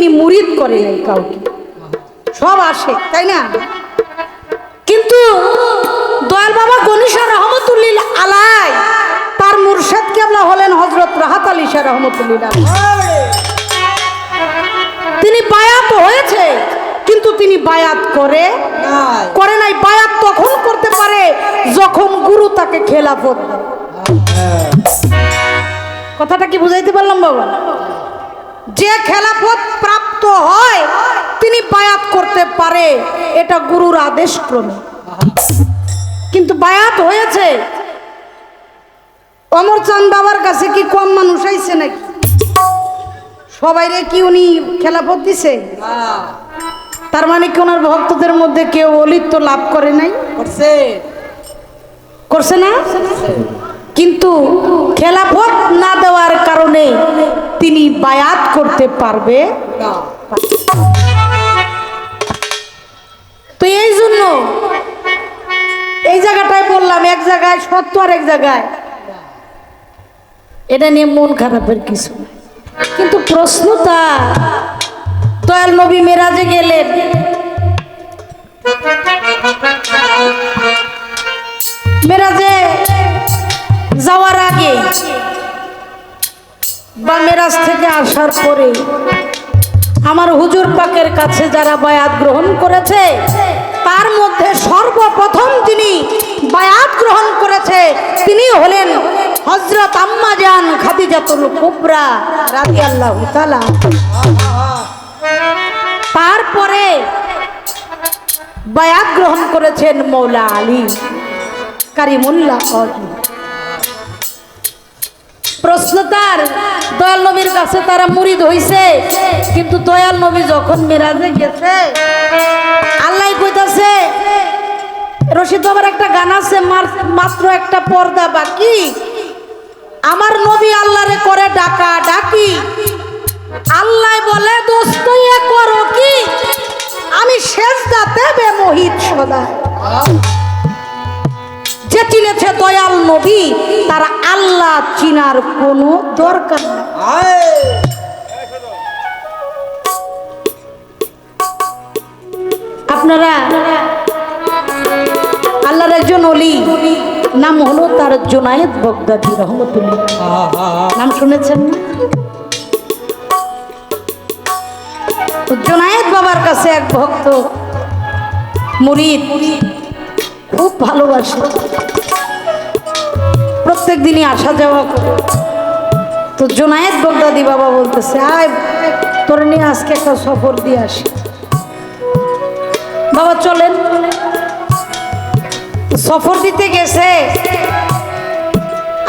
তিনি মুরিদ করে নাই কাউকে। সব আসে, তাই না? কিন্তু দয়াল বাবা গণেশা রহমতুল্লিল আলাই, তার মুর্শেদ কেবলা হলেন হজরত রাহাত আলী শাহ রহমতুল্লিল তিনি বায়াত হয়েছে, কিন্তু তিনি বায়াত করে করে নাই, বায়াত তখন করতে পারে যখন গুরু তাকে খেলাফত কথাটা কি বুঝাইতে পারলাম বাবা? যে খেলাফত প্রাপ্ত হয় তিনি বায়াত করতে পারে। এটা গুরুর আদেশ ক্রমে কিন্তু বায়াত হয়েছে। অমরচাঁদ বাবার কাছে কি কম মানুষ আইছে নাকি? সবাইরে কি উনি খেলাফত দিছে? তার মানে কি ওনার ভক্তদের মধ্যে কেউ অলিত্ব লাভ করে নাই? করছে। করছে না? কিন্তু খেলাফত না দেওয়ার কারণে তিনি বায়াত করতে পারবে তো এই জন্য এই জায়গাটায় বললাম, এক জায়গায় সত্য আর এক জায়গায়। এটা নিয়ে মন খারাপের কিছু কিন্তু প্রশ্নটা দয়াল নবী মেরাজে গেলেন। মেরাজে যাওয়ার আগে বা মেরাজ থেকে আসার পরে আমার হুজুর পাকের কাছে যারা বায়াত গ্রহণ করেছে, তার মধ্যে সর্বপ্রথম যিনি বায়াত গ্রহণ করেছে, তিনি হলেন হজরত আম্মা জান খাদিজাতুল কুবরা রাদিয়াল্লাহু তাআলা তারপরে বায়াত গ্রহণ করেছেন মৌলা আলী কারিমুল্লাহ প্রশ্ন তার, দয়াল নবীর কাছে তারা মুরিদ হইছে, কিন্তু দয়াল নবী যখন মেরাজে গেছে, আল্লাহ কইতাছে, রশিদ বাবার একটা গান আছে মাত্র একটা পর্দা বাকি, আমার নবী আল্লাহরে করে ডাকা, ডাকি। আল্লাহ বলে, দোস্ত করো কি? আমি শেষ দাতে বেমোহিত সদা যে চিনেছে দয়াল নবী, তারা আল্লাহ চিনার কোনো দরকার আপনারা, আল্লাহর একজন অলি নাম হলো তার জোনায়েদ বগদাদি রহমতুল্লাহ। নাম শুনেছেন না? জোনায়েদ বাবার কাছে এক ভক্ত, মুরিদ ভালোবাসে। প্রত্যেক দিনই আসা যাওয়া করে। তো জোনায়েদ বগদাদি বাবা বলতেছে, আয়, তোর নিয়ে আজকে একটা সফর দিয়ে আসি। বাবা, চলেন। সফর দিতে গেছে।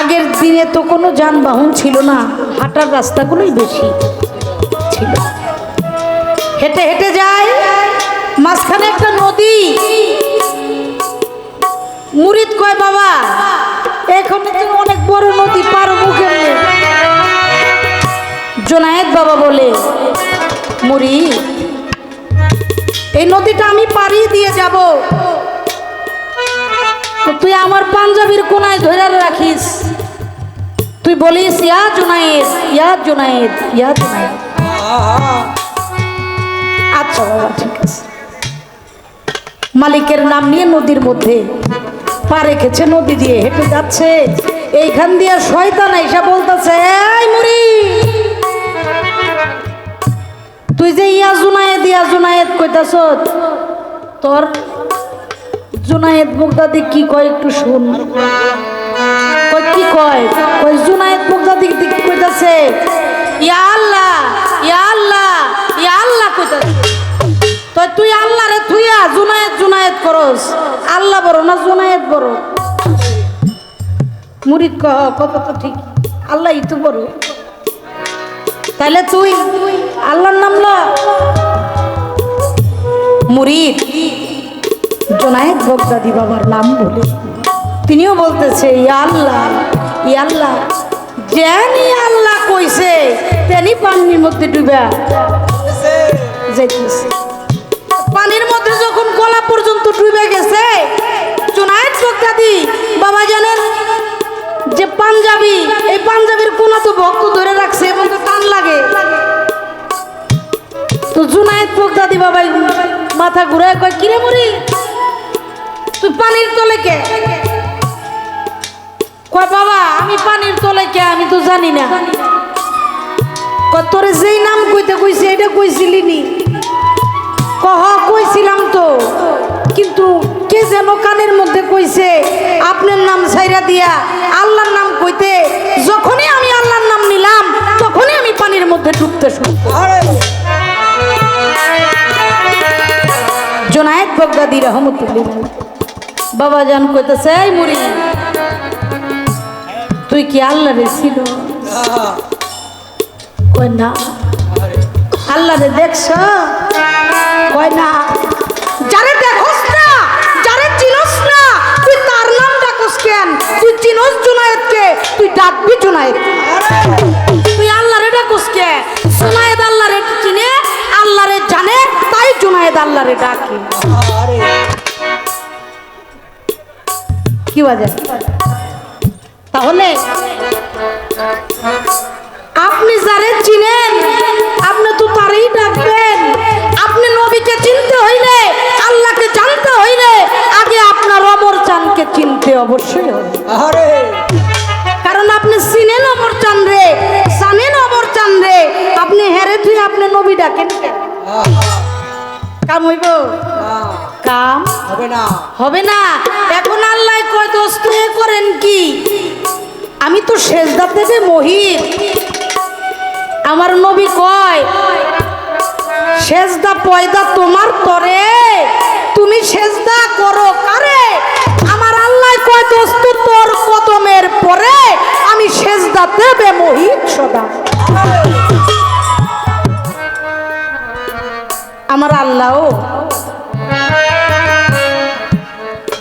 আগের দিনে তো কোনো যানবাহন ছিল না, হাঁটার রাস্তাগুলোই বেশি ছিল। হেঁটে হেঁটে যায় মাঝখানে একটা নদী। মুরিদ কয়, বাবা, এখানে তো অনেক বড় নদী, পার মুখে জোনায়েদ বাবা বলে, মুরিদ, এই নদীটা আমি পাড়ি দিয়ে যাব। তুই আমার পাঞ্জাবির কোনায় ধরে রাখিস। তুই বলিস, ইয়া জুনায়েদ ইয়া জুনায়েদ ইয়া জুনায়েদ। আচ্ছা বাবা, ঠিক আছে। মালিকের নাম নিয়ে নদীর মধ্যে পা রেখেছে, নদী দিয়ে হেঁটে যাচ্ছে। এইখান দিয়ে শয়তান এসে বলতেছে মুড়ি, তুই যে ইয়া জুনায়েদ ইয়া জুনায়েদ কইতাছ তোর জুনায়েদ মুগদাদি কি কয় একটু শুন। কয়, কি কয়? কয়, জুনায়েদ মুগদাদি কইতাছে? ইয়া আল্লাহ ইয়া আল্লাহ তুই আল্লাহ রে তুইয়া জুনায়েদ জুনায়েদ করস। আল্লাহ বড়, না জুনায়েদ বড়। মুরিদ কহ, কত তো ঠিক আল্লাহ তো বড়। তাহলে তুই আল্লাহর নাম ল। মুরিদ জোনায়েদ বগদাদি বাবার নাম বলে। তিনিও বলতেছে আল্লাহ, ই আল্লাহ জানি আল্লাহ কইছে, তেনি পানির মধ্যে ডুবা যাইতেছে। বাবা জানেন যে পাঞ্জাবি, এই পাঞ্জাবির কোনা তো ভক্ত ধরে রাখছে এবং টান লাগে। দাদি বাবাই মাথা ঘুরায় কয়, কিরে মুড়ি তুই পানির তলে কে? কয়, বাবা, আমি পানির তলে কে, আমি তো জানি না। তোরে যেই নাম কইতে কইছি এটা কইছিলি নি কহ, কইছিলাম তো, কিন্তু কে যেন কানের মধ্যে কইছে, আপনার নাম ছাইরা দিয়া আল্লাহর নাম কইতে যখনই আমি আল্লাহর নাম নিলাম, তখনই আমি পানির মধ্যে ডুবতে শুরু। জোনায়েত বগদাদি রহমতুল্লাহ বাবা জান কইতেছে, এই মুড়ি, তুই কি আল্লাহ রে ছিল না। আল্লাহ রে দেখছ? কয়, না। জুনায়েদ তুই আল্লাহরে ডাকস কে? জুনায়েদ আল্লাহরে চিনে, আল্লাহরে জানে, তাই জুনায়েদ আল্লাহরে ডাকে। তাহলে আপনি যারে চিনেন, আপনি তো তারই ডাকবেন। আপনি নবীকে চিনতে হইলে, আল্লাহকে জানতে হইলে, আগে আপনার অমর চানকে চিনতে অবশ্যই হবে। কারণ আপনি চিনেন অমর চান রে জানেন অমর চান রে। আপনি হেরে তুই আপনি নবী ডাকেন কাম হইব? কাম? হবে না। হবে না। এখন আল্লাহ কয় দোস্ত করেন কি? আমি তো সেজদা দেবে মহির আমার নবী কয় সেজদা পয়দা তোমার তরে। তুমি সেজদা করো কারে কদমের পরে আমি সেজদা দেবে মহির সদা। আমার আল্লাহ,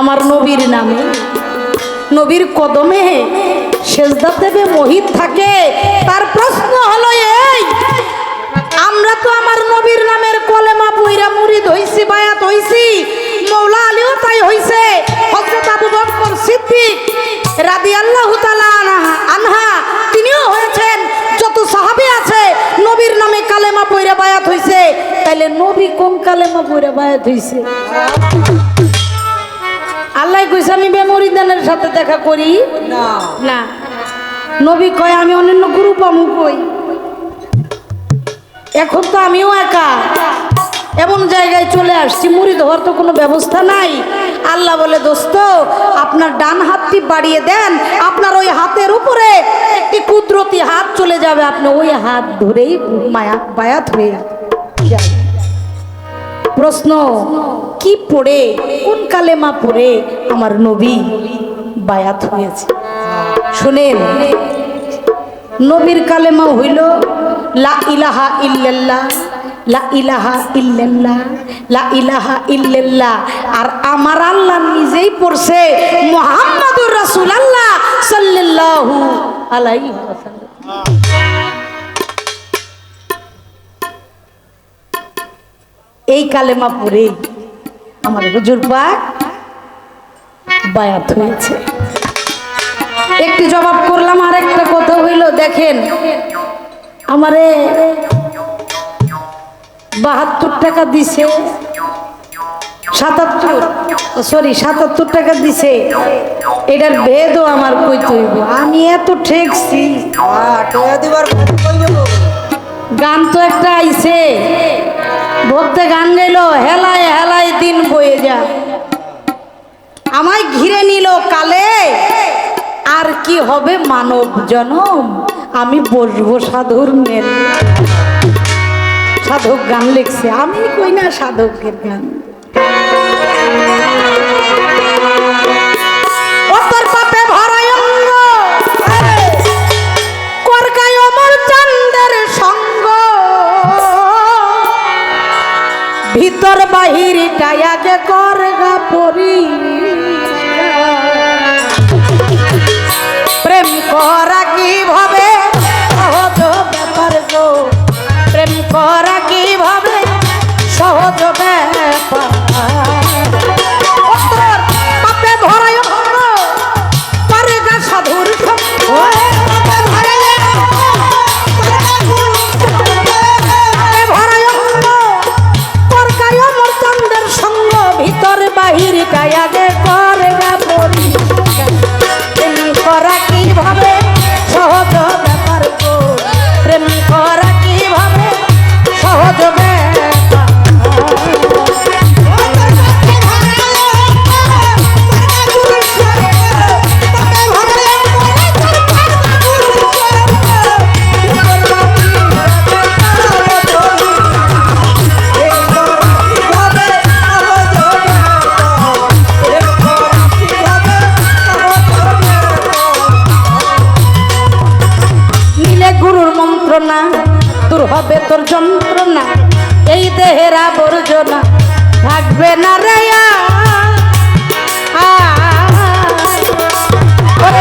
আমার নবীর নামে, নবীর কদমে সেজদা দেবে মহিত থাকে। তার প্রশ্ন হলো এই, আমরা তো আমার নবীর নামের কলেমা পুইরা মুড়ি ধইছি বায়াত হইছি। বায়াত হইছে তাইলে নবী কোন কালেমা পইরা বায়াত হইছে? আল্লাহ কইছে আমি বেমরিদানের সাথে দেখা করি। না। না। নবী কয় আমি অন্যান্য গুরু পামু কই। এখন তো আমিও একা। এমন জায়গায় চলে আসছি মুড়ি ধোয়ার তো কোনো ব্যবস্থা নাই। আল্লাহ বলে, দোস্ত, আপনার ডান হাতটি বাড়িয়ে দেন, আপনার ওই হাতের উপরে একটি কুদরতি হাত চলে যাবে, আপনি ওই হাত ধরেই মায়া বায়াত হয়ে যাবে প্রশ্ন, কি পড়ে? কোন কালেমা পড়ে? আমার নবী বায়াত হয়েছে। শুনেন, নবীর কালেমা হইল, লা ইলাহা ইল্লাল্লাহ লা ইলাহা ইল্লাল্লাহ ইলাহা ইল্লাল্লাহ। আর আমার আল্লাহ নিজেই পড়ছে মুহাম্মাদুর রাসূলুল্লাহ সাল্লাল্লাহু আলাইহি ওয়াসাল্লাম। এই কালেমা পড়ে আমার হুজুর পাক বায়াত হয়েছে। একটি জবাব করলাম আর একটা কথা হইল, দেখেন, আমারে বাহাত্তর টাকা দিছে সাতাত্তর সরি সাতাত্তর টাকা দিছে। এটার ভেদও আমার কইতে হইব। আমি এত ঠেকছি। কই? গান তো একটা আইছে। ভক্তে গান গাইলো, হেলায় হেলায় দিন বয়ে যা আমায় ঘিরে নিল কালে। আর কি হবে মানব জনম আমি বসবো সাধুর মেল সাধক গান লিখছে। আমি কই না সাধকের গান? ভিতর বাহির টায়াকে করগা পরি। প্রেম করা তোর যন্ত্রণা, এই দেহের আবর্জনা থাকবে না রে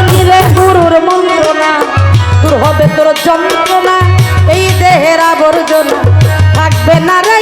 নিলে গুরুর মন্ত্রণা, দূর হবে তোর যন্ত্রণা, এই দেহের আবর্জনা থাকবে না রে